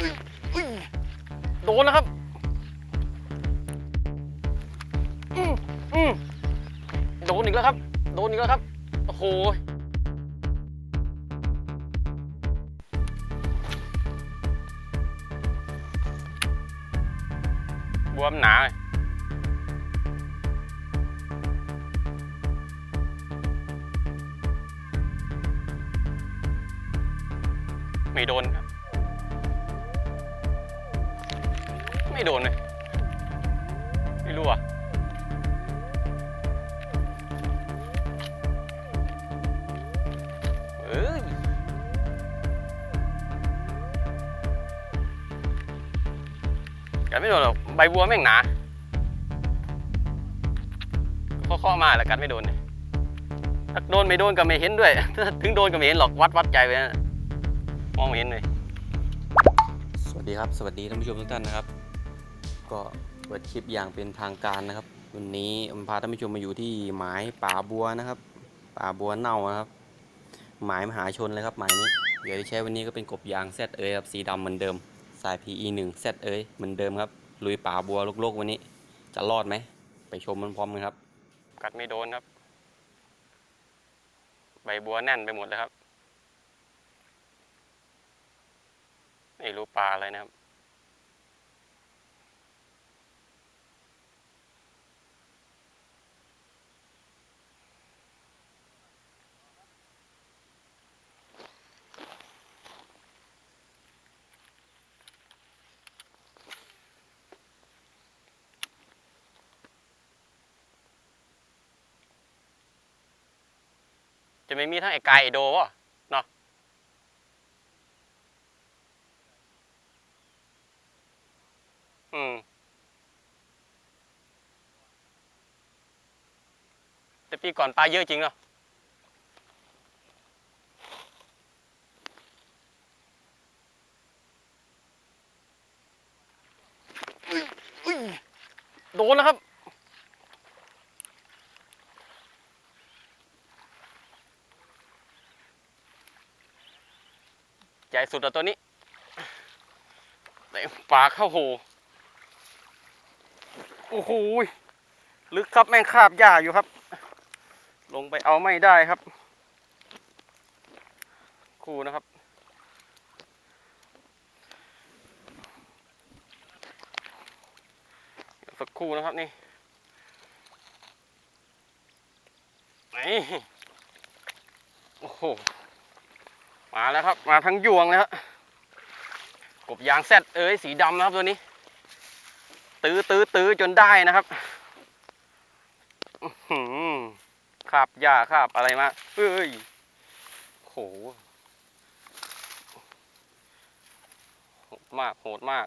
อุ้ยโดนแล้วครับอืมอืมโดนอีกแล้วครับ โดนอีกแล้วครับ โอ้โห บวมหนาเลยไม่โดนครับ ไม่โดนเลยไม่รู้อะเอ้ยกัดไม่โดนหรอกใบบัวแม่งหนาเคาะๆมาแล้วกัดไม่โดนเนี่ยถ้าโดนไม่โดนก็ไม่เห็นด้วย ถึงโดนก็ไม่เห็นหรอกวัดวัดใจไว้นะมองไม่เห็นเลย สวัสดีครับ สวัสดีท่านผู้ชมทุกท่านนะครับ ก็เปิดคลิปอย่างเป็นทางการนะครับ วันนี้ผมพาท่านผู้ชมมาอยู่ที่หมายป่าบัวนะครับ ป่าบัวเน่านะครับ หมายมหาชนเลยครับหมายนี้ เดี๋ยวที่ใช้วันนี้ก็เป็นกบยางแซดเอ้ยครับสีดำเหมือนเดิม สาย PE 1แซดเอ้ยเหมือนเดิมครับลุยป่าบัวโลกๆวันนี้ จะรอดไหมไปชมมันพร้อมกันครับ กัดไม่โดนครับ ใบบัวแน่นไปหมดเลยครับไม่รู้ปลาอะไรนะครับ จะไม่มีทั้งไอ้กายไอ้โดวะเนาะอืมแต่ปีก่อนปลาเยอะจริงเนาะอุ๊ยอุ๊ยโดนแล้วครับ ใหญ่สุดอะตัวนี้เต็มปากเข้าหูโอ้โหลึกครับแม่งคาบหญ้าอยู่ครับ ลงไปเอาไม่ได้ครับ คู่นะครับ สักคู่นะครับนี่นี่โอ้โห มาแล้วครับ มาทั้งยวงเลยครับกบยางแซดเอ้ยสีดำนะครับตัวนี้ ตื้อตื้อตื้อจนได้นะครับอื้อหือคาบหญ้าคาบอะไรมาเอ้ยโหโหดมากโหดมาก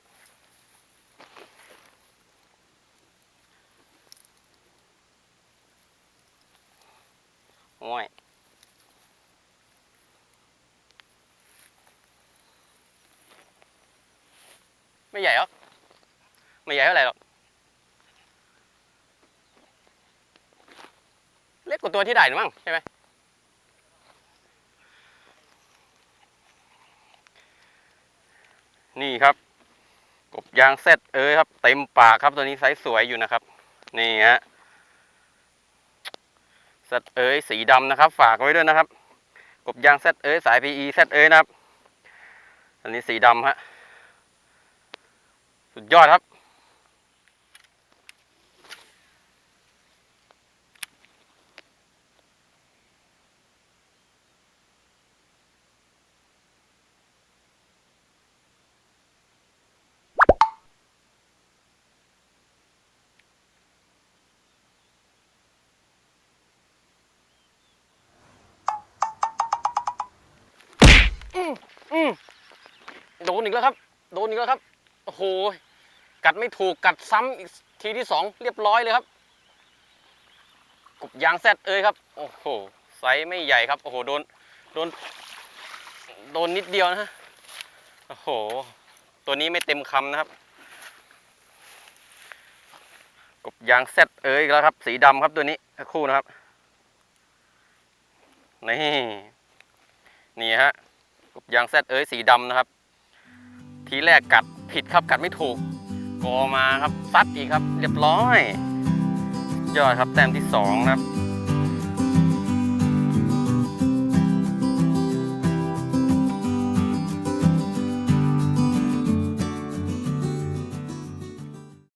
โอ้ย ไม่ใหญ่หรอกไม่ใหญ่เท่าไหร่หรอกเล็กกว่าตัวที่ได้หรือมั้งใช่ไหมนี่ครับกบยางเซตเอ้ยครับเต็มปากครับตัวนี้ไซส์สวยอยู่นะครับ นี่ฮะเซตเอ้ยสีดำนะครับ ฝากไว้ด้วยนะครับ กบยางเซตเอ้ยสาย PE เซตเอ้ยนะครับ อันนี้สีดำฮะ สุดยอดครับ อืมอืมโดนอีกแล้วครับ โดนอีกแล้วครับ โอ้โห กัดไม่ถูกกัดซ้ำอีกทีที่สองเรียบร้อยเลยครับ กบยางแซดเอ้ยครับ โอ้โห ไซส์ไม่ใหญ่ครับ โอ้โห โดน โดน โดนนิดเดียวนะ โอ้โห ตัวนี้ไม่เต็มคำนะครับ กบยางแซดเอ้ยแล้วครับ สีดำครับตัวนี้คู่นะครับ นี่ นี่ฮะ กบยางแซดเอ้ยสีดำนะครับ ทีแรกกัดผิดครับกัดไม่ถูกกอมาครับซัดอีกครับ เรียบร้อย ยอดครับแต้มที่สองนะครับ